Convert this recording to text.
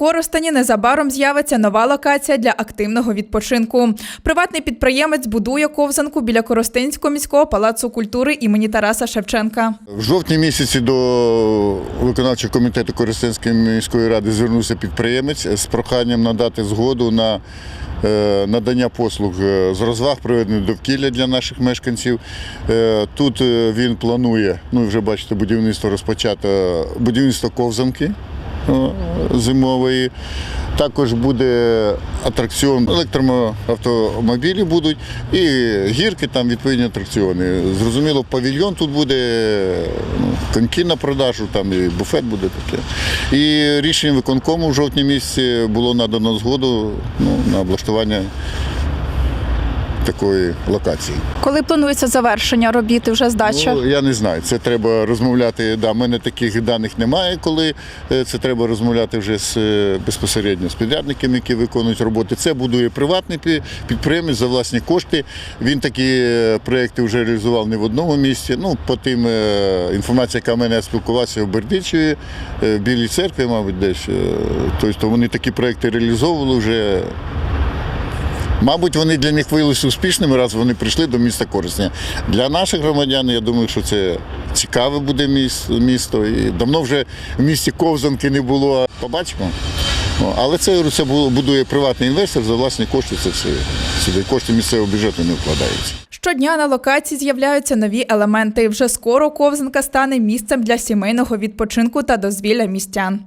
У незабаром з'явиться нова локація для активного відпочинку. Приватний підприємець будує ковзанку біля Коростенського міського палацу культури імені Тараса Шевченка. В жовтні місяці до виконавчого комітету Коростенської міської ради звернувся підприємець з проханням надати згоду на е, надання послуг е, з розваг проведення довкілля для наших мешканців. Е, Тут він планує, ну вже бачите, будівництво розпочато, будівництво ковзанки зимової. Також буде атракціон, електроавтомобілі будуть і гірки, там відповідні атракціони. Зрозуміло, павільйон тут буде, ну, коньки на продажу, там і буфет буде таке. І рішенням виконкому в жовтні місяці було надано згоду ну, на облаштування такої локації. Коли планується завершення робіт і вже здача? Ну, я не знаю. Це треба розмовляти. Да, в мене таких даних немає, коли е, це треба розмовляти вже з е, безпосередньо з підрядниками, які виконують роботи. Це будує приватний підприємець за власні кошти. Він такі е, проекти вже реалізував не в одному місці. Ну, по тим інформація, яка в мене я спілкувався в Бердичеві, в Білій церкві, мабуть, десь. Тобто вони такі проекти реалізовували вже. Мабуть, вони для них виявилися успішними, раз вони прийшли до міста Корисня. Для наших громадян, я думаю, що це цікаве буде міс- місто. І давно вже в місті Ковзанки не було. Побачимо. Але це, це будує приватний інвестор за власні кошти. Це все сюди. Кошти місцевого бюджету не вкладаються. Щодня на локації з'являються нові елементи. Вже скоро ковзанка стане місцем для сімейного відпочинку та дозвілля містян.